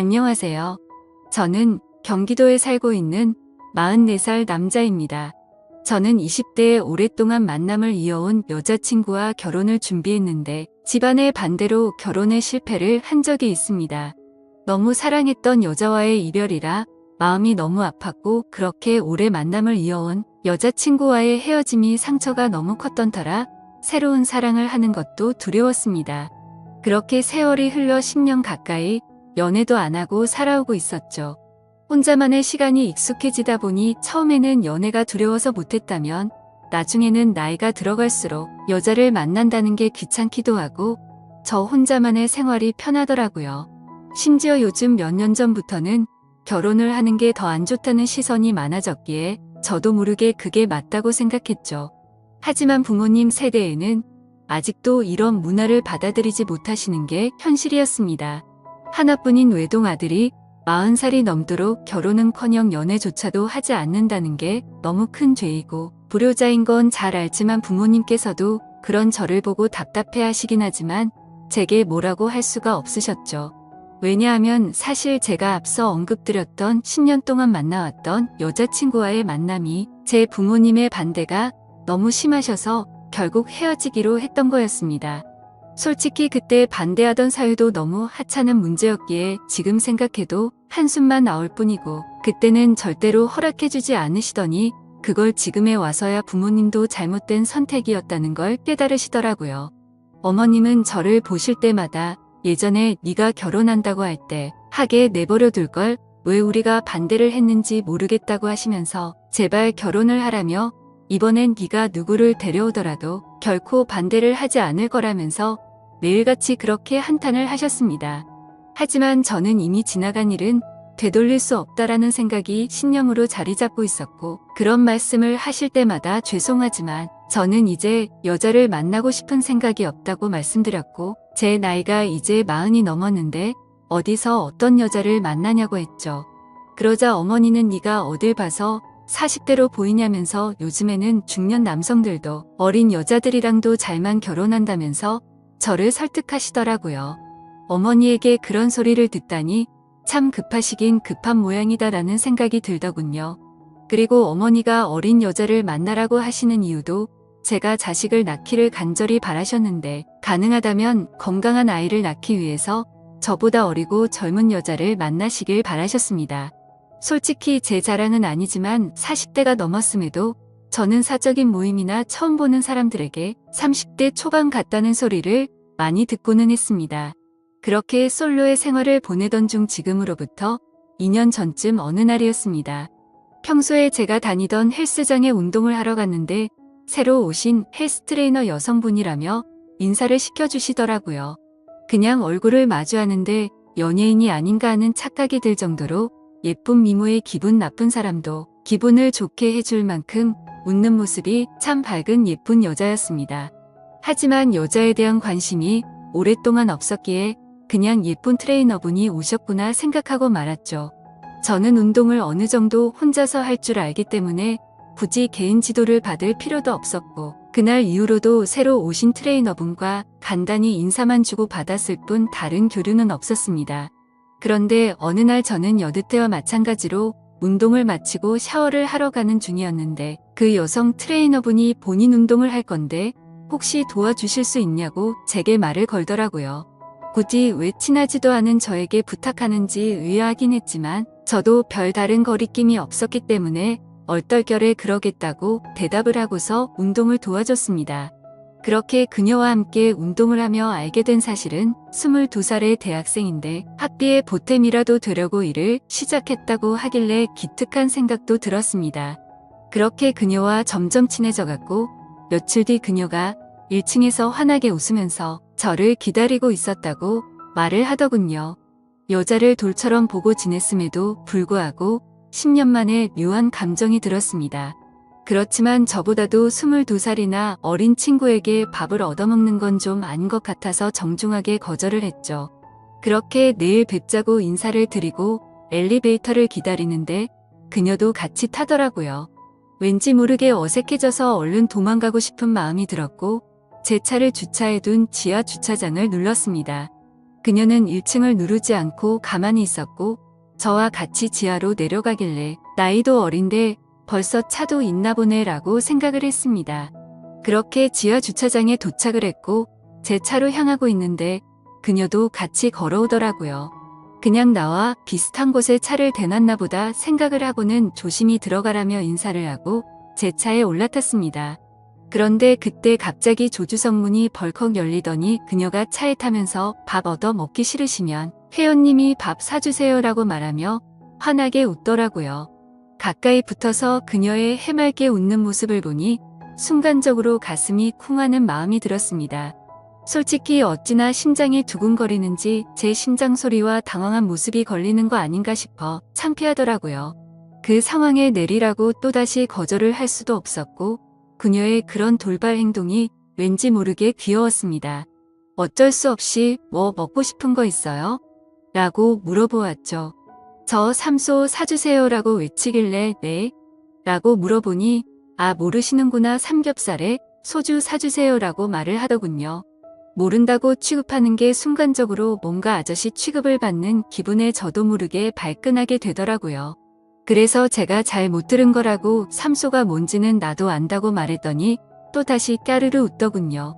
안녕하세요. 저는 경기도에 살고 있는 44살 남자입니다. 저는 20대에 오랫동안 만남을 이어온 여자친구와 결혼을 준비했는데 집안의 반대로 결혼에 실패를 한 적이 있습니다. 너무 사랑했던 여자와의 이별이라 마음이 너무 아팠고 그렇게 오래 만남을 이어온 여자친구와의 헤어짐이 상처가 너무 컸던 터라 새로운 사랑을 하는 것도 두려웠습니다. 그렇게 세월이 흘러 10년 가까이 연애도 안 하고 살아오고 있었죠. 혼자만의 시간이 익숙해지다 보니 처음에는 연애가 두려워서 못했다면 나중에는 나이가 들어갈수록 여자를 만난다는 게 귀찮기도 하고 저 혼자만의 생활이 편하더라고요. 심지어 요즘 몇 년 전부터는 결혼을 하는 게 더 안 좋다는 시선이 많아졌기에 저도 모르게 그게 맞다고 생각했죠. 하지만 부모님 세대에는 아직도 이런 문화를 받아들이지 못하시는 게 현실이었습니다. 하나뿐인 외동 아들이 40살이 넘도록 결혼은커녕 연애조차도 하지 않는다는 게 너무 큰 죄이고 불효자인 건 잘 알지만 부모님께서도 그런 저를 보고 답답해 하시긴 하지만 제게 뭐라고 할 수가 없으셨죠. 왜냐하면 사실 제가 앞서 언급드렸던 10년 동안 만나왔던 여자친구와의 만남이 제 부모님의 반대가 너무 심하셔서 결국 헤어지기로 했던 거였습니다. 솔직히 그때 반대하던 사유도 너무 하찮은 문제였기에 지금 생각해도 한숨만 나올 뿐이고 그때는 절대로 허락해주지 않으시더니 그걸 지금에 와서야 부모님도 잘못된 선택이었다는 걸 깨달으시더라고요. 어머님은 저를 보실 때마다 예전에 네가 결혼한다고 할 때 하게 내버려 둘 걸 왜 우리가 반대를 했는지 모르겠다고 하시면서 제발 결혼을 하라며 이번엔 네가 누구를 데려오더라도 결코 반대를 하지 않을 거라면서 매일같이 그렇게 한탄을 하셨습니다. 하지만 저는 이미 지나간 일은 되돌릴 수 없다라는 생각이 신념으로 자리 잡고 있었고 그런 말씀을 하실 때마다 죄송하지만 저는 이제 여자를 만나고 싶은 생각이 없다고 말씀드렸고 제 나이가 이제 마흔이 넘었는데 어디서 어떤 여자를 만나냐고 했죠. 그러자 어머니는 네가 어딜 봐서 40대로 보이냐면서 요즘에는 중년 남성들도 어린 여자들이랑도 잘만 결혼한다면서 저를 설득하시더라고요. 어머니에게 그런 소리를 듣다니 참 급하시긴 급한 모양이다라는 생각이 들더군요. 그리고 어머니가 어린 여자를 만나라고 하시는 이유도 제가 자식을 낳기를 간절히 바라셨는데 가능하다면 건강한 아이를 낳기 위해서 저보다 어리고 젊은 여자를 만나시길 바라셨습니다. 솔직히 제 자랑은 아니지만 40대가 넘었음에도 저는 사적인 모임이나 처음 보는 사람들에게 30대 초반 같다는 소리를 많이 듣고는 했습니다. 그렇게 솔로의 생활을 보내던 중 지금으로부터 2년 전쯤 어느 날이었습니다. 평소에 제가 다니던 헬스장에 운동을 하러 갔는데 새로 오신 헬스 트레이너 여성분이라며 인사를 시켜주시더라고요. 그냥 얼굴을 마주하는데 연예인이 아닌가 하는 착각이 들 정도로 예쁜 미모의 기분 나쁜 사람도 기분을 좋게 해줄 만큼 웃는 모습이 참 밝은 예쁜 여자였습니다. 하지만 여자에 대한 관심이 오랫동안 없었기에 그냥 예쁜 트레이너분이 오셨구나 생각하고 말았죠. 저는 운동을 어느 정도 혼자서 할 줄 알기 때문에 굳이 개인 지도를 받을 필요도 없었고 그날 이후로도 새로 오신 트레이너분과 간단히 인사만 주고 받았을 뿐 다른 교류는 없었습니다. 그런데 어느 날 저는 여느 때와 마찬가지로 운동을 마치고 샤워를 하러 가는 중이었는데 그 여성 트레이너분이 본인 운동을 할 건데 혹시 도와주실 수 있냐고 제게 말을 걸더라고요. 굳이 왜 친하지도 않은 저에게 부탁하는지 의아하긴 했지만 저도 별 다른 거리낌이 없었기 때문에 얼떨결에 그러겠다고 대답을 하고서 운동을 도와줬습니다. 그렇게 그녀와 함께 운동을 하며 알게 된 사실은 22살의 대학생인데 학비의 보탬이라도 되려고 일을 시작했다고 하길래 기특한 생각도 들었습니다. 그렇게 그녀와 점점 친해져 갔고 며칠 뒤 그녀가 1층에서 환하게 웃으면서 저를 기다리고 있었다고 말을 하더군요. 여자를 돌처럼 보고 지냈음에도 불구하고 10년 만에 묘한 감정이 들었습니다. 그렇지만 저보다도 22살이나 어린 친구에게 밥을 얻어먹는 건 좀 아닌 것 같아서 정중하게 거절을 했죠. 그렇게 내일 뵙자고 인사를 드리고 엘리베이터를 기다리는데 그녀도 같이 타더라고요. 왠지 모르게 어색해져서 얼른 도망가고 싶은 마음이 들었고 제 차를 주차해둔 지하 주차장을 눌렀습니다. 그녀는 1층을 누르지 않고 가만히 있었고 저와 같이 지하로 내려가길래 나이도 어린데 벌써 차도 있나 보네 라고 생각을 했습니다. 그렇게 지하 주차장에 도착을 했고 제 차로 향하고 있는데 그녀도 같이 걸어오더라고요. 그냥 나와 비슷한 곳에 차를 대놨나 보다 생각을 하고는 조심히 들어가라며 인사를 하고 제 차에 올라탔습니다. 그런데 그때 갑자기 조주석 문이 벌컥 열리더니 그녀가 차에 타면서 밥 얻어 먹기 싫으시면 회원님이 밥 사주세요라고 말하며 환하게 웃더라고요. 가까이 붙어서 그녀의 해맑게 웃는 모습을 보니 순간적으로 가슴이 쿵하는 마음이 들었습니다. 솔직히 어찌나 심장이 두근거리는지 제 심장 소리와 당황한 모습이 걸리는 거 아닌가 싶어 창피하더라고요. 그 상황에 내리라고 또다시 거절을 할 수도 없었고 그녀의 그런 돌발 행동이 왠지 모르게 귀여웠습니다. 어쩔 수 없이 뭐 먹고 싶은 거 있어요? 라고 물어보았죠. 저 삼소 사주세요 라고 외치길래 네? 라고 물어보니 아 모르시는구나 삼겹살에 소주 사주세요 라고 말을 하더군요. 모른다고 취급하는 게 순간적으로 뭔가 아저씨 취급을 받는 기분에 저도 모르게 발끈하게 되더라고요. 그래서 제가 잘 못 들은 거라고 삼소가 뭔지는 나도 안다고 말했더니 또 다시 까르르 웃더군요.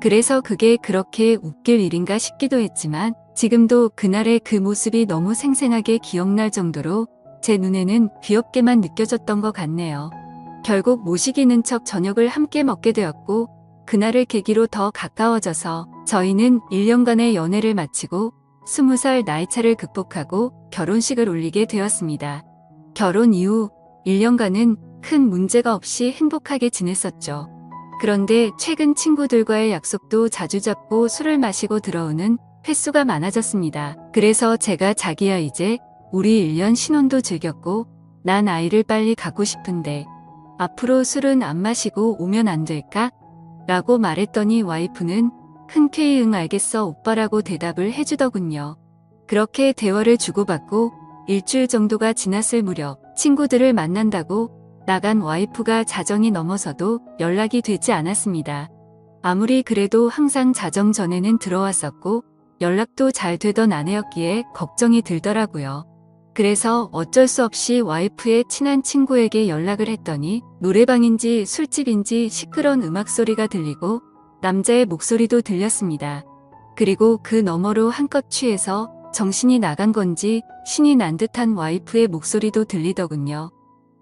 그래서 그게 그렇게 웃길 일인가 싶기도 했지만 지금도 그날의 그 모습이 너무 생생하게 기억날 정도로 제 눈에는 귀엽게만 느껴졌던 것 같네요. 결국 모시기는 척 저녁을 함께 먹게 되었고 그날을 계기로 더 가까워져서 저희는 1년간의 연애를 마치고 20살 나이차를 극복하고 결혼식을 올리게 되었습니다. 결혼 이후 1년간은 큰 문제가 없이 행복하게 지냈었죠. 그런데 최근 친구들과의 약속도 자주 잡고 술을 마시고 들어오는 횟수가 많아졌습니다. 그래서 제가 자기야 이제 우리 1년 신혼도 즐겼고 난 아이를 빨리 갖고 싶은데 앞으로 술은 안 마시고 오면 안 될까? 라고 말했더니 와이프는 흔쾌히 응 알겠어 오빠라고 대답을 해주더군요. 그렇게 대화를 주고받고 일주일 정도가 지났을 무렵 친구들을 만난다고 나간 와이프가 자정이 넘어서도 연락이 되지 않았습니다. 아무리 그래도 항상 자정 전에는 들어왔었고 연락도 잘 되던 아내였기에 걱정이 들더라고요. 그래서 어쩔 수 없이 와이프의 친한 친구에게 연락을 했더니 노래방인지 술집인지 시끄러운 음악 소리가 들리고 남자의 목소리도 들렸습니다. 그리고 그 너머로 한껏 취해서 정신이 나간 건지 신이 난 듯한 와이프의 목소리도 들리더군요.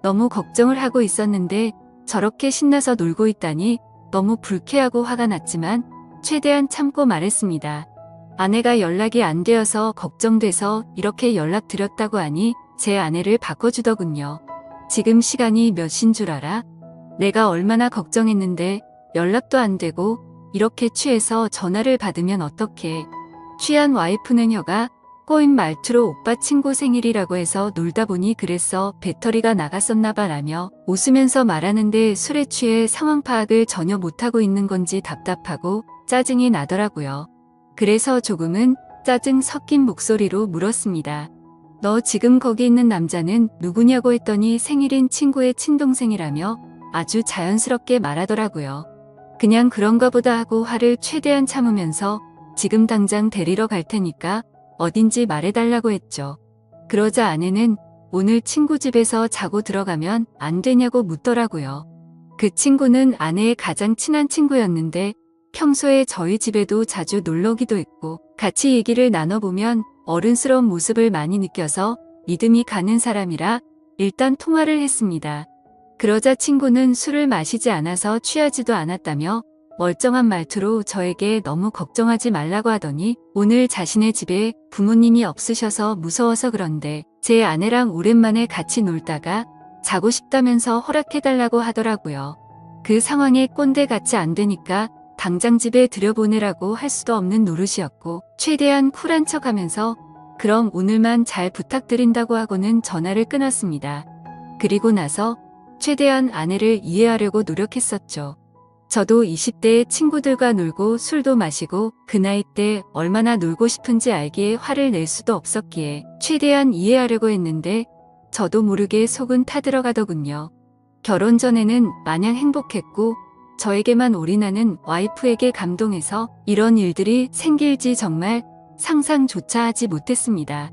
너무 걱정을 하고 있었는데 저렇게 신나서 놀고 있다니 너무 불쾌하고 화가 났지만 최대한 참고 말했습니다. 아내가 연락이 안 되어서 걱정돼서 이렇게 연락드렸다고 하니 제 아내를 바꿔주더군요. 지금 시간이 몇신줄 알아? 내가 얼마나 걱정했는데 연락도 안 되고 이렇게 취해서 전화를 받으면 어떡해. 취한 와이프는 혀가 꼬인 말투로 오빠 친구 생일이라고 해서 놀다 보니 그랬어 배터리가 나갔었나봐 라며 웃으면서 말하는데 술에 취해 상황 파악을 전혀 못하고 있는 건지 답답하고 짜증이 나더라고요. 그래서 조금은 짜증 섞인 목소리로 물었습니다. 너 지금 거기 있는 남자는 누구냐고 했더니 생일인 친구의 친동생이라며 아주 자연스럽게 말하더라고요. 그냥 그런가 보다 하고 화를 최대한 참으면서 지금 당장 데리러 갈 테니까 어딘지 말해달라고 했죠. 그러자 아내는 오늘 친구 집에서 자고 들어가면 안 되냐고 묻더라고요. 그 친구는 아내의 가장 친한 친구였는데 평소에 저희 집에도 자주 놀러 오기도 했고 같이 얘기를 나눠보면 어른스러운 모습을 많이 느껴서 믿음이 가는 사람이라 일단 통화를 했습니다. 그러자 친구는 술을 마시지 않아서 취하지도 않았다며 멀쩡한 말투로 저에게 너무 걱정하지 말라고 하더니 오늘 자신의 집에 부모님이 없으셔서 무서워서 그런데 제 아내랑 오랜만에 같이 놀다가 자고 싶다면서 허락해달라고 하더라고요. 그 상황에 꼰대 같이 안 되니까 당장 집에 들여보내라고 할 수도 없는 노릇이었고 최대한 쿨한 척 하면서 그럼 오늘만 잘 부탁드린다고 하고는 전화를 끊었습니다. 그리고 나서 최대한 아내를 이해하려고 노력했었죠. 저도 20대에 친구들과 놀고 술도 마시고 그 나이 때 얼마나 놀고 싶은지 알기에 화를 낼 수도 없었기에 최대한 이해하려고 했는데 저도 모르게 속은 타들어가더군요. 결혼 전에는 마냥 행복했고 저에게만 올인하는 와이프에게 감동해서 이런 일들이 생길지 정말 상상조차 하지 못했습니다.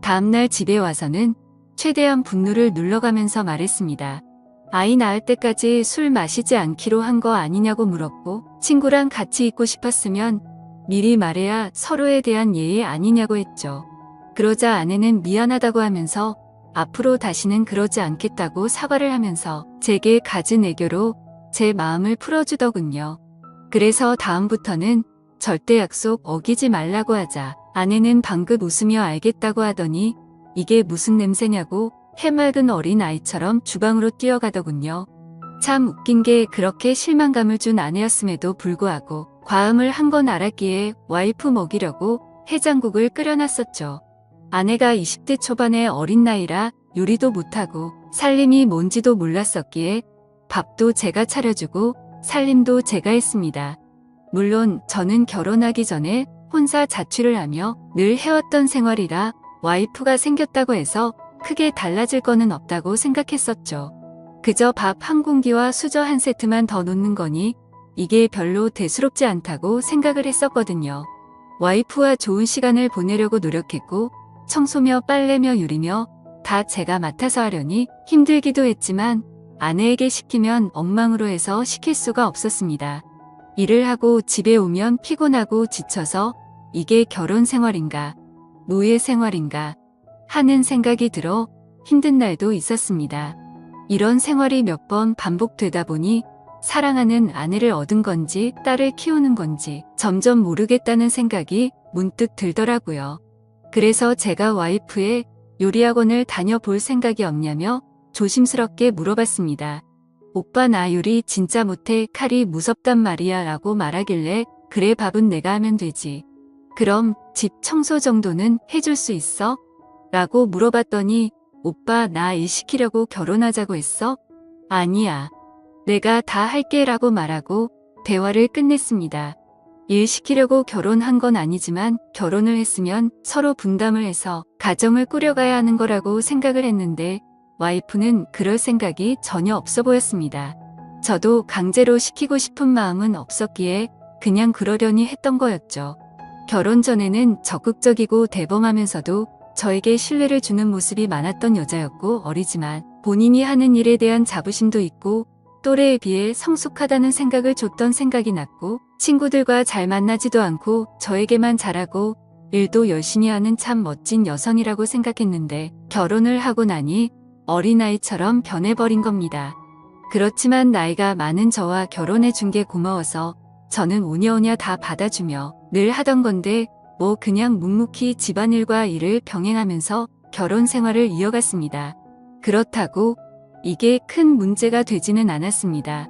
다음날 집에 와서는 최대한 분노를 눌러가면서 말했습니다. 아이 낳을 때까지 술 마시지 않기로 한 거 아니냐고 물었고 친구랑 같이 있고 싶었으면 미리 말해야 서로에 대한 예의 아니냐고 했죠. 그러자 아내는 미안하다고 하면서 앞으로 다시는 그러지 않겠다고 사과를 하면서 제게 갖은 애교로 제 마음을 풀어주더군요. 그래서 다음부터는 절대 약속 어기지 말라고 하자 아내는 방긋 웃으며 알겠다고 하더니 이게 무슨 냄새냐고 해맑은 어린 아이처럼 주방으로 뛰어가더군요. 참 웃긴 게 그렇게 실망감을 준 아내였음에도 불구하고 과음을 한 건 알았기에 와이프 먹이려고 해장국을 끓여놨었죠. 아내가 20대 초반의 어린 나이라 요리도 못하고 살림이 뭔지도 몰랐었기에 밥도 제가 차려주고 살림도 제가 했습니다. 물론 저는 결혼하기 전에 혼자 자취를 하며 늘 해왔던 생활이라 와이프가 생겼다고 해서 크게 달라질 거는 없다고 생각했었죠. 그저 밥 한 공기와 수저 한 세트만 더 놓는 거니 이게 별로 대수롭지 않다고 생각을 했었거든요. 와이프와 좋은 시간을 보내려고 노력했고 청소며 빨래며 유리며 다 제가 맡아서 하려니 힘들기도 했지만 아내에게 시키면 엉망으로 해서 시킬 수가 없었습니다. 일을 하고 집에 오면 피곤하고 지쳐서 이게 결혼 생활인가, 노예 생활인가 하는 생각이 들어 힘든 날도 있었습니다. 이런 생활이 몇 번 반복되다 보니 사랑하는 아내를 얻은 건지 딸을 키우는 건지 점점 모르겠다는 생각이 문득 들더라고요. 그래서 제가 와이프의 요리학원을 다녀볼 생각이 없냐며 조심스럽게 물어봤습니다. 오빠 나 요리 진짜 못해 칼이 무섭단 말이야 라고 말하길래 그래 밥은 내가 하면 되지. 그럼 집 청소 정도는 해줄 수 있어? 라고 물어봤더니 오빠 나 일 시키려고 결혼하자고 했어? 아니야. 내가 다 할게 라고 말하고 대화를 끝냈습니다. 일 시키려고 결혼한 건 아니지만 결혼을 했으면 서로 분담을 해서 가정을 꾸려가야 하는 거라고 생각을 했는데 와이프는 그럴 생각이 전혀 없어 보였습니다. 저도 강제로 시키고 싶은 마음은 없었기에 그냥 그러려니 했던 거였죠. 결혼 전에는 적극적이고 대범하면서도 저에게 신뢰를 주는 모습이 많았던 여자였고 어리지만 본인이 하는 일에 대한 자부심도 있고 또래에 비해 성숙하다는 생각을 줬던 생각이 났고 친구들과 잘 만나지도 않고 저에게만 잘하고 일도 열심히 하는 참 멋진 여성이라고 생각했는데 결혼을 하고 나니 어린아이처럼 변해버린 겁니다. 그렇지만 나이가 많은 저와 결혼해 준 게 고마워서 저는 오냐오냐 다 받아주며 늘 하던 건데 뭐 그냥 묵묵히 집안일과 일을 병행하면서 결혼 생활을 이어갔습니다. 그렇다고 이게 큰 문제가 되지는 않았습니다.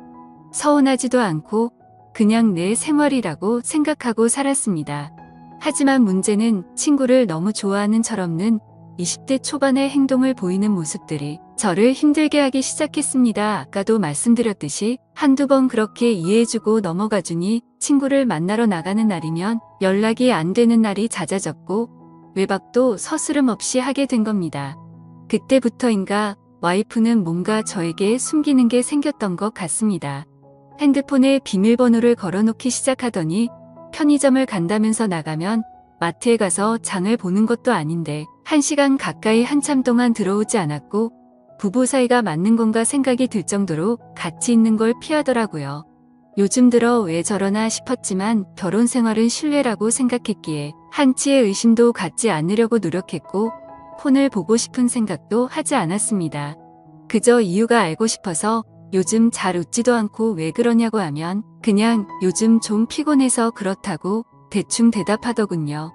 서운하지도 않고 그냥 내 생활이라고 생각하고 살았습니다. 하지만 문제는 친구를 너무 좋아하는 철없는 20대 초반의 행동을 보이는 모습들이 저를 힘들게 하기 시작했습니다. 아까도 말씀드렸듯이 한두 번 그렇게 이해해주고 넘어가주니 친구를 만나러 나가는 날이면 연락이 안 되는 날이 잦아졌고 외박도 서스름 없이 하게 된 겁니다. 그때부터인가 와이프는 뭔가 저에게 숨기는 게 생겼던 것 같습니다. 핸드폰에 비밀번호를 걸어놓기 시작하더니 편의점을 간다면서 나가면 마트에 가서 장을 보는 것도 아닌데 한 시간 가까이 한참 동안 들어오지 않았고 부부 사이가 맞는 건가 생각이 들 정도로 같이 있는 걸 피하더라고요. 요즘 들어 왜 저러나 싶었지만 결혼 생활은 신뢰라고 생각했기에 한치의 의심도 갖지 않으려고 노력했고 폰을 보고 싶은 생각도 하지 않았습니다. 그저 이유가 알고 싶어서 요즘 잘 웃지도 않고 왜 그러냐고 하면 그냥 요즘 좀 피곤해서 그렇다고 대충 대답하더군요.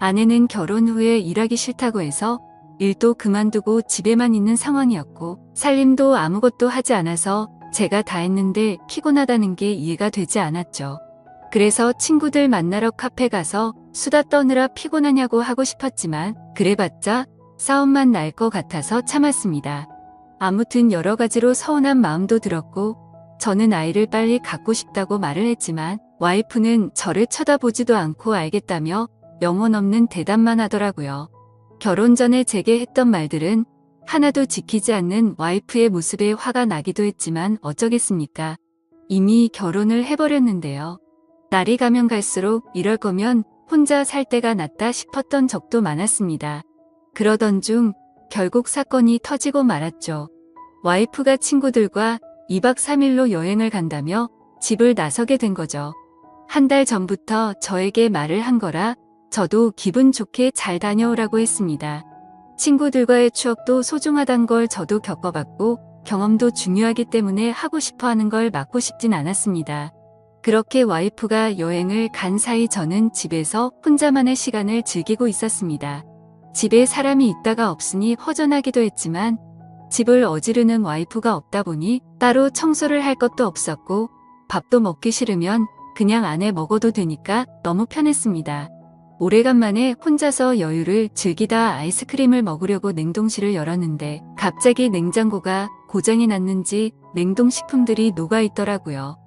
아내는 결혼 후에 일하기 싫다고 해서 일도 그만두고 집에만 있는 상황이었고 살림도 아무것도 하지 않아서 제가 다 했는데 피곤하다는 게 이해가 되지 않았죠. 그래서 친구들 만나러 카페 가서 수다 떠느라 피곤하냐고 하고 싶었지만 그래봤자 싸움만 날 것 같아서 참았습니다. 아무튼 여러 가지로 서운한 마음도 들었고 저는 아이를 빨리 갖고 싶다고 말을 했지만 와이프는 저를 쳐다보지도 않고 알겠다며 영혼 없는 대답만 하더라고요. 결혼 전에 제게 했던 말들은 하나도 지키지 않는 와이프의 모습에 화가 나기도 했지만 어쩌겠습니까? 이미 결혼을 해버렸는데요. 날이 가면 갈수록 이럴 거면 혼자 살 때가 낫다 싶었던 적도 많았습니다. 그러던 중 결국 사건이 터지고 말았죠. 와이프가 친구들과 2박 3일로 여행을 간다며 집을 나서게 된 거죠. 한 달 전부터 저에게 말을 한 거라 저도 기분 좋게 잘 다녀오라고 했습니다. 친구들과의 추억도 소중하단 걸 저도 겪어봤고 경험도 중요하기 때문에 하고 싶어 하는 걸 막고 싶진 않았습니다. 그렇게 와이프가 여행을 간 사이 저는 집에서 혼자만의 시간을 즐기고 있었습니다. 집에 사람이 있다가 없으니 허전하기도 했지만 집을 어지르는 와이프가 없다 보니 따로 청소를 할 것도 없었고 밥도 먹기 싫으면 그냥 안에 먹어도 되니까 너무 편했습니다. 오래간만에 혼자서 여유를 즐기다 아이스크림을 먹으려고 냉동실을 열었는데 갑자기 냉장고가 고장이 났는지 냉동식품들이 녹아 있더라고요.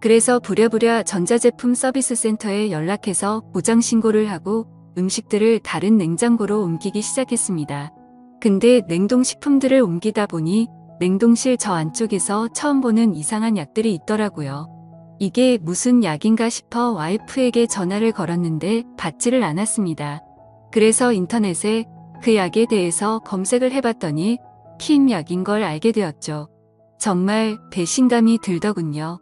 그래서 부랴부랴 전자제품 서비스 센터에 연락해서 고장 신고를 하고 음식들을 다른 냉장고로 옮기기 시작했습니다. 근데 냉동식품들을 옮기다 보니 냉동실 저 안쪽에서 처음 보는 이상한 약들이 있더라고요. 이게 무슨 약인가 싶어 와이프에게 전화를 걸었는데 받지를 않았습니다. 그래서 인터넷에 그 약에 대해서 검색을 해봤더니 피임약인 걸 알게 되었죠. 정말 배신감이 들더군요.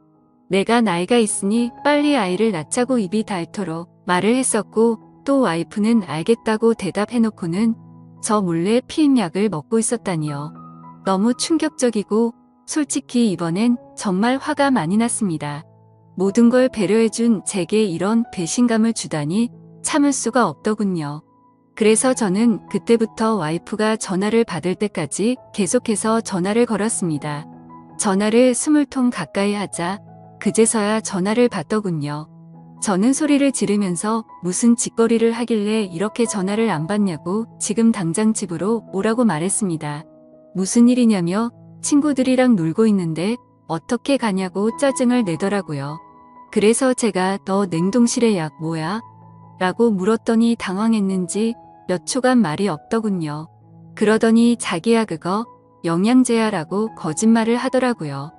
내가 나이가 있으니 빨리 아이를 낳자고 입이 닳도록 말을 했었고 또 와이프는 알겠다고 대답해놓고는 저 몰래 피임약을 먹고 있었다니요. 너무 충격적이고 솔직히 이번엔 정말 화가 많이 났습니다. 모든 걸 배려해준 제게 이런 배신감을 주다니 참을 수가 없더군요. 그래서 저는 그때부터 와이프가 전화를 받을 때까지 계속해서 전화를 걸었습니다. 전화를 스물 통 가까이 하자 그제서야 전화를 받더군요. 저는 소리를 지르면서 무슨 짓거리를 하길래 이렇게 전화를 안 받냐고 지금 당장 집으로 오라고 말했습니다. 무슨 일이냐며 친구들이랑 놀고 있는데 어떻게 가냐고 짜증을 내더라고요. 그래서 제가 너 냉동실에 약 뭐야? 라고 물었더니 당황했는지 몇 초간 말이 없더군요. 그러더니 자기야 그거 영양제야 라고 거짓말을 하더라고요.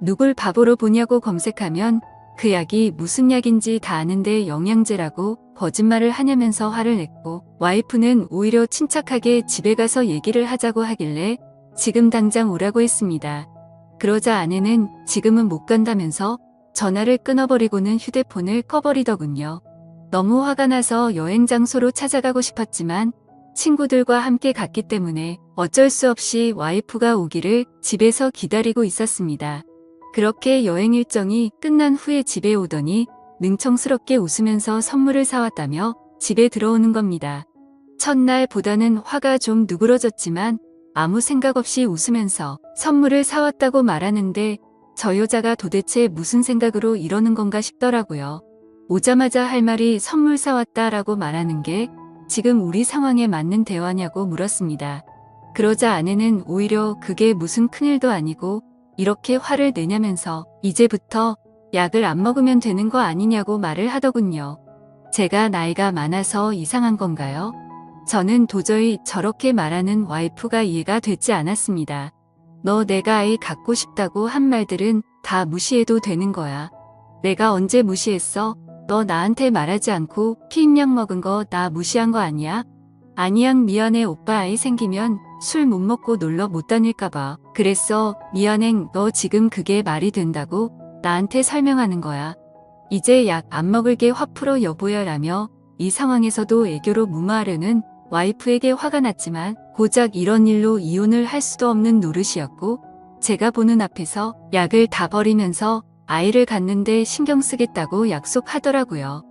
누굴 바보로 보냐고 검색하면 그 약이 무슨 약인지 다 아는데 영양제라고 거짓말을 하냐면서 화를 냈고 와이프는 오히려 침착하게 집에 가서 얘기를 하자고 하길래 지금 당장 오라고 했습니다. 그러자 아내는 지금은 못 간다면서 전화를 끊어버리고는 휴대폰을 꺼버리더군요. 너무 화가 나서 여행 장소로 찾아가고 싶었지만 친구들과 함께 갔기 때문에 어쩔 수 없이 와이프가 오기를 집에서 기다리고 있었습니다. 그렇게 여행 일정이 끝난 후에 집에 오더니 능청스럽게 웃으면서 선물을 사왔다며 집에 들어오는 겁니다. 첫날보다는 화가 좀 누그러졌지만 아무 생각 없이 웃으면서 선물을 사왔다고 말하는데 저 여자가 도대체 무슨 생각으로 이러는 건가 싶더라고요. 오자마자 할 말이 선물 사왔다 라고 말하는 게 지금 우리 상황에 맞는 대화냐고 물었습니다. 그러자 아내는 오히려 그게 무슨 큰일도 아니고 이렇게 화를 내냐면서 이제부터 약을 안 먹으면 되는 거 아니냐고 말을 하더군요. 제가 나이가 많아서 이상한 건가요? 저는 도저히 저렇게 말하는 와이프가 이해가 되지 않았습니다. 너 내가 아이 갖고 싶다고 한 말들은 다 무시해도 되는 거야. 내가 언제 무시했어? 너 나한테 말하지 않고 피임약 먹은 거 나 무시한 거 아니야? 아니양 미안해 오빠 아이 생기면 술 못 먹고 놀러 못 다닐까봐. 그랬어 미안행 너 지금 그게 말이 된다고 나한테 설명하는 거야. 이제 약 안 먹을게 화 풀어 여보야 라며 이 상황에서도 애교로 무마하려는 와이프에게 화가 났지만 고작 이런 일로 이혼을 할 수도 없는 노릇이었고 제가 보는 앞에서 약을 다 버리면서 아이를 갖는데 신경 쓰겠다고 약속하더라고요.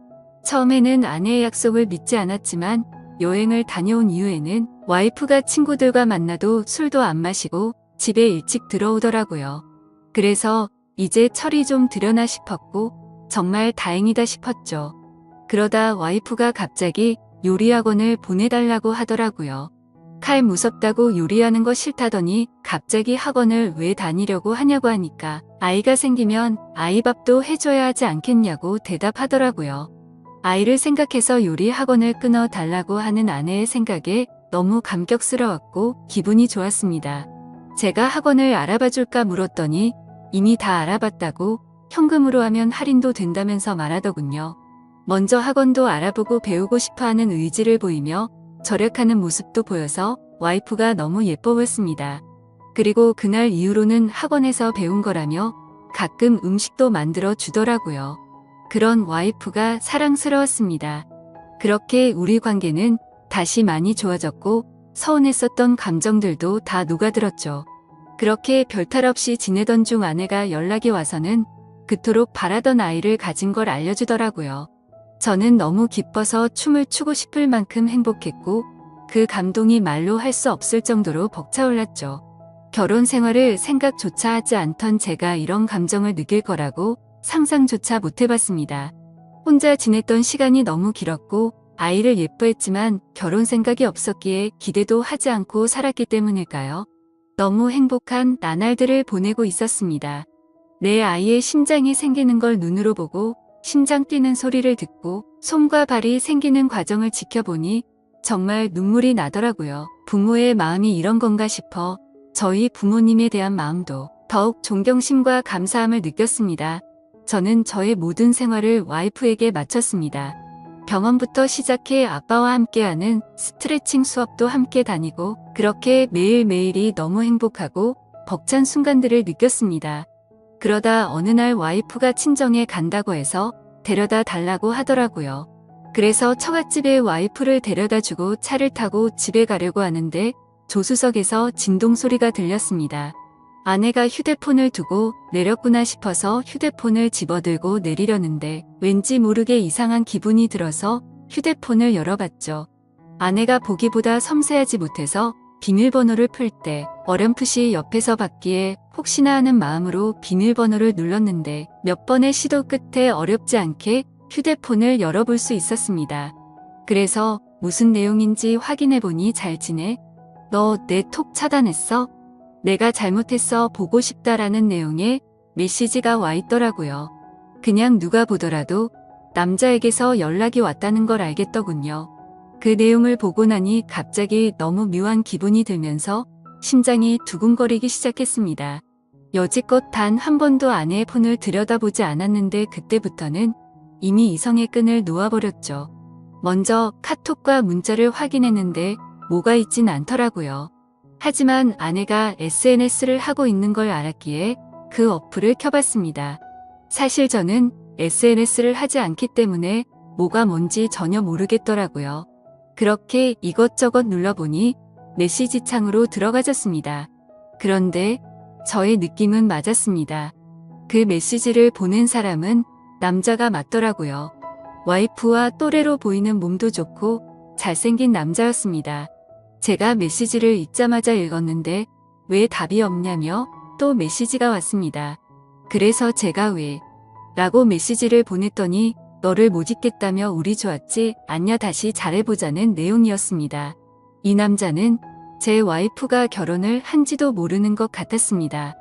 처음에는 아내의 약속을 믿지 않았지만 여행을 다녀온 이후에는 와이프가 친구들과 만나도 술도 안 마시고 집에 일찍 들어오더라고요. 그래서 이제 철이 좀 들여나 싶었고 정말 다행이다 싶었죠. 그러다 와이프가 갑자기 요리학원을 보내달라고 하더라고요. 칼 무섭다고 요리하는 거 싫다더니 갑자기 학원을 왜 다니려고 하냐고 하니까 아이가 생기면 아이 밥도 해줘야 하지 않겠냐고 대답하더라고요. 아이를 생각해서 요리 학원을 끊어 달라고 하는 아내의 생각에 너무 감격스러웠고 기분이 좋았습니다. 제가 학원을 알아봐 줄까 물었더니 이미 다 알아봤다고 현금으로 하면 할인도 된다면서 말하더군요. 먼저 학원도 알아보고 배우고 싶어 하는 의지를 보이며 절약하는 모습도 보여서 와이프가 너무 예뻐 보였습니다. 그리고 그날 이후로는 학원에서 배운 거라며 가끔 음식도 만들어 주더라고요. 그런 와이프가 사랑스러웠습니다. 그렇게 우리 관계는 다시 많이 좋아졌고 서운했었던 감정들도 다 녹아들었죠. 그렇게 별탈 없이 지내던 중 아내가 연락이 와서는 그토록 바라던 아이를 가진 걸 알려주더라고요. 저는 너무 기뻐서 춤을 추고 싶을 만큼 행복했고 그 감동이 말로 할 수 없을 정도로 벅차올랐죠. 결혼 생활을 생각조차 하지 않던 제가 이런 감정을 느낄 거라고 상상조차 못 해봤습니다. 혼자 지냈던 시간이 너무 길었고 아이를 예뻐했지만 결혼 생각이 없었기에 기대도 하지 않고 살았기 때문일까요? 너무 행복한 나날들을 보내고 있었습니다. 내 아이의 심장이 생기는 걸 눈으로 보고 심장 뛰는 소리를 듣고 손과 발이 생기는 과정을 지켜보니 정말 눈물이 나더라고요. 부모의 마음이 이런 건가 싶어 저희 부모님에 대한 마음도 더욱 존경심과 감사함을 느꼈습니다. 저는 저의 모든 생활을 와이프에게 마쳤습니다. 병원부터 시작해 아빠와 함께하는 스트레칭 수업도 함께 다니고 그렇게 매일매일이 너무 행복하고 벅찬 순간들을 느꼈습니다. 그러다 어느 날 와이프가 친정에 간다고 해서 데려다 달라고 하더라고요. 그래서 처갓집에 와이프를 데려다 주고 차를 타고 집에 가려고 하는데 조수석에서 진동 소리가 들렸습니다. 아내가 휴대폰을 두고 내렸구나 싶어서 휴대폰을 집어들고 내리려는데 왠지 모르게 이상한 기분이 들어서 휴대폰을 열어봤죠. 아내가 보기보다 섬세하지 못해서 비밀번호를 풀 때 어렴풋이 옆에서 받기에 혹시나 하는 마음으로 비밀번호를 눌렀는데 몇 번의 시도 끝에 어렵지 않게 휴대폰을 열어볼 수 있었습니다. 그래서 무슨 내용인지 확인해보니 잘 지내? 너 내 톡 차단했어? 내가 잘못했어 보고 싶다라는 내용의 메시지가 와 있더라고요. 그냥 누가 보더라도 남자에게서 연락이 왔다는 걸 알겠더군요. 그 내용을 보고 나니 갑자기 너무 묘한 기분이 들면서 심장이 두근거리기 시작했습니다. 여지껏 단 한 번도 아내의 폰을 들여다보지 않았는데 그때부터는 이미 이성의 끈을 놓아버렸죠. 먼저 카톡과 문자를 확인했는데 뭐가 있진 않더라고요. 하지만 아내가 SNS를 하고 있는 걸 알았기에 그 어플을 켜봤습니다. 사실 저는 SNS를 하지 않기 때문에 뭐가 뭔지 전혀 모르겠더라고요. 그렇게 이것저것 눌러보니 메시지 창으로 들어가졌습니다. 그런데 저의 느낌은 맞았습니다. 그 메시지를 보낸 사람은 남자가 맞더라고요. 와이프와 또래로 보이는 몸도 좋고 잘생긴 남자였습니다. 제가 메시지를 읽자마자 읽었는데 왜 답이 없냐며 또 메시지가 왔습니다. 그래서 제가 왜? 라고 메시지를 보냈더니 너를 못 잊겠다며 우리 좋았지 않냐 다시 잘해보자는 내용이었습니다. 이 남자는 제 와이프가 결혼을 한지도 모르는 것 같았습니다.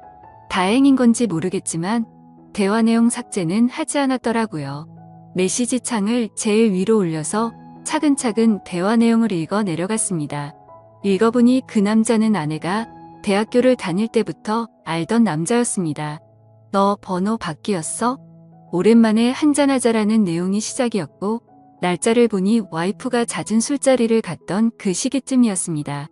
다행인 건지 모르겠지만 대화 내용 삭제는 하지 않았더라고요. 메시지 창을 제일 위로 올려서 차근차근 대화 내용을 읽어 내려갔습니다. 읽어보니 그 남자는 아내가 대학교를 다닐 때부터 알던 남자였습니다. 너 번호 바뀌었어? 오랜만에 한잔하자라는 내용이 시작이었고 날짜를 보니 와이프가 잦은 술자리를 갔던 그 시기쯤이었습니다.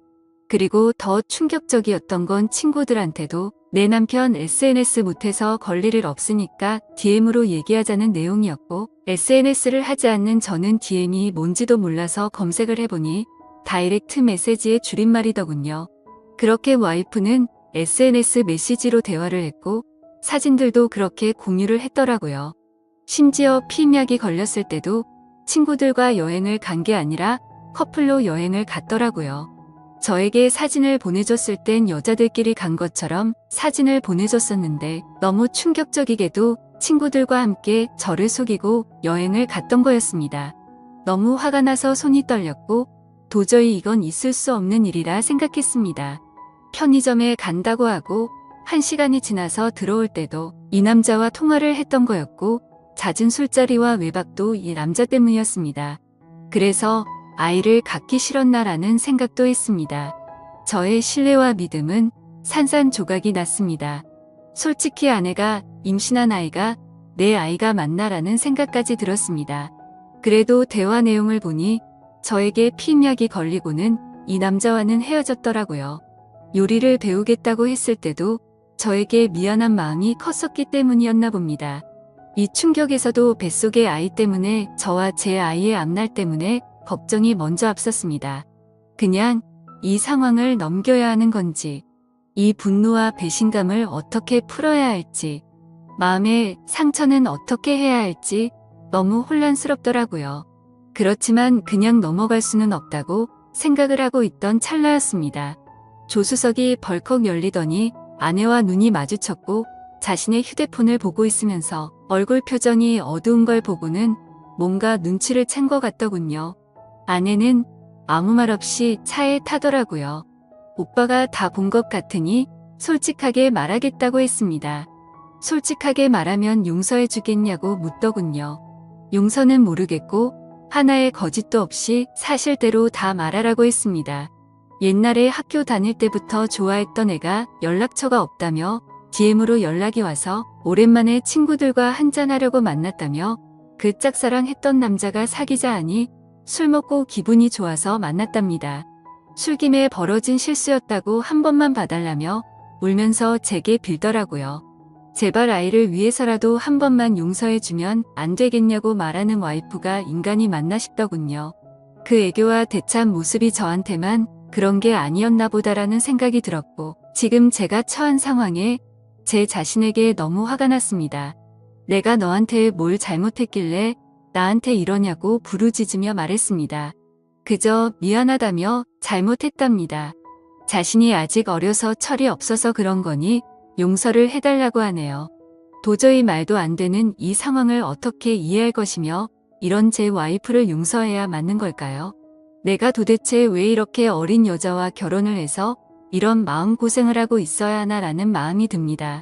그리고 더 충격적이었던 건 친구들한테도 내 남편 SNS 못해서 걸릴 일 없으니까 DM으로 얘기하자는 내용이었고 SNS를 하지 않는 저는 DM이 뭔지도 몰라서 검색을 해보니 다이렉트 메시지의 줄임말이더군요. 그렇게 와이프는 SNS 메시지로 대화를 했고 사진들도 그렇게 공유를 했더라고요. 심지어 피임약이 걸렸을 때도 친구들과 여행을 간 게 아니라 커플로 여행을 갔더라고요. 저에게 사진을 보내줬을 땐 여자들끼리 간 것처럼 사진을 보내줬었는데 너무 충격적이게도 친구들과 함께 저를 속이고 여행을 갔던 거였습니다. 너무 화가 나서 손이 떨렸고 도저히 이건 있을 수 없는 일이라 생각했습니다. 편의점에 간다고 하고 한 시간이 지나서 들어올 때도 이 남자와 통화를 했던 거였고 잦은 술자리와 외박도 이 남자 때문이었습니다. 그래서 아이를 갖기 싫었나라는 생각도 했습니다. 저의 신뢰와 믿음은 산산조각이 났습니다. 솔직히 아내가 임신한 아이가 내 아이가 맞나라는 생각까지 들었습니다. 그래도 대화 내용을 보니 저에게 피임약이 걸리고는 이 남자와는 헤어졌더라고요. 요리를 배우겠다고 했을 때도 저에게 미안한 마음이 컸었기 때문이었나 봅니다. 이 충격에서도 뱃속의 아이 때문에 저와 제 아이의 앞날 때문에 걱정이 먼저 앞섰습니다. 그냥 이 상황을 넘겨야 하는 건지, 이 분노와 배신감을 어떻게 풀어야 할지, 마음의 상처는 어떻게 해야 할지 너무 혼란스럽더라고요. 그렇지만 그냥 넘어갈 수는 없다고 생각을 하고 있던 찰나였습니다. 조수석이 벌컥 열리더니 아내와 눈이 마주쳤고 자신의 휴대폰을 보고 있으면서 얼굴 표정이 어두운 걸 보고는 뭔가 눈치를 챈 것 같더군요. 아내는 아무 말 없이 차에 타더라고요. 오빠가 다 본 것 같으니 솔직하게 말하겠다고 했습니다. 솔직하게 말하면 용서해 주겠냐고 묻더군요. 용서는 모르겠고 하나의 거짓도 없이 사실대로 다 말하라고 했습니다. 옛날에 학교 다닐 때부터 좋아했던 애가 연락처가 없다며 DM으로 연락이 와서 오랜만에 친구들과 한잔하려고 만났다며 그 짝사랑 했던 남자가 사귀자 하니 술 먹고 기분이 좋아서 만났답니다. 술김에 벌어진 실수였다고 한 번만 봐달라며 울면서 제게 빌더라고요. 제발 아이를 위해서라도 한 번만 용서해주면 안 되겠냐고 말하는 와이프가 인간이 맞나 싶더군요. 그 애교와 대참 모습이 저한테만 그런 게 아니었나 보다라는 생각이 들었고 지금 제가 처한 상황에 제 자신에게 너무 화가 났습니다. 내가 너한테 뭘 잘못했길래 나한테 이러냐고 부르짖으며 말했습니다. 그저 미안하다며 잘못했답니다. 자신이 아직 어려서 철이 없어서 그런 거니 용서를 해달라고 하네요. 도저히 말도 안 되는 이 상황을 어떻게 이해할 것이며 이런 제 와이프를 용서해야 맞는 걸까요? 내가 도대체 왜 이렇게 어린 여자와 결혼을 해서 이런 마음고생을 하고 있어야 하나라는 마음이 듭니다.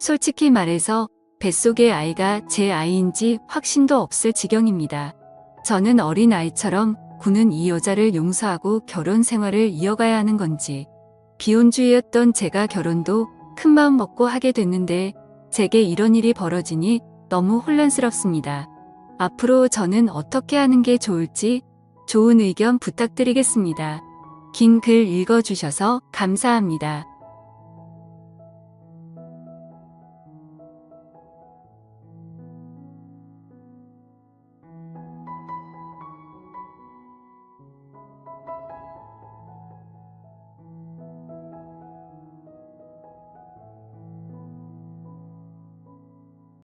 솔직히 말해서 뱃속의 아이가 제 아이인지 확신도 없을 지경입니다. 저는 어린 아이처럼 구는 이 여자를 용서하고 결혼 생활을 이어가야 하는 건지 비혼주의였던 제가 결혼도 큰 마음 먹고 하게 됐는데 제게 이런 일이 벌어지니 너무 혼란스럽습니다. 앞으로 저는 어떻게 하는 게 좋을지 좋은 의견 부탁드리겠습니다. 긴 글 읽어주셔서 감사합니다.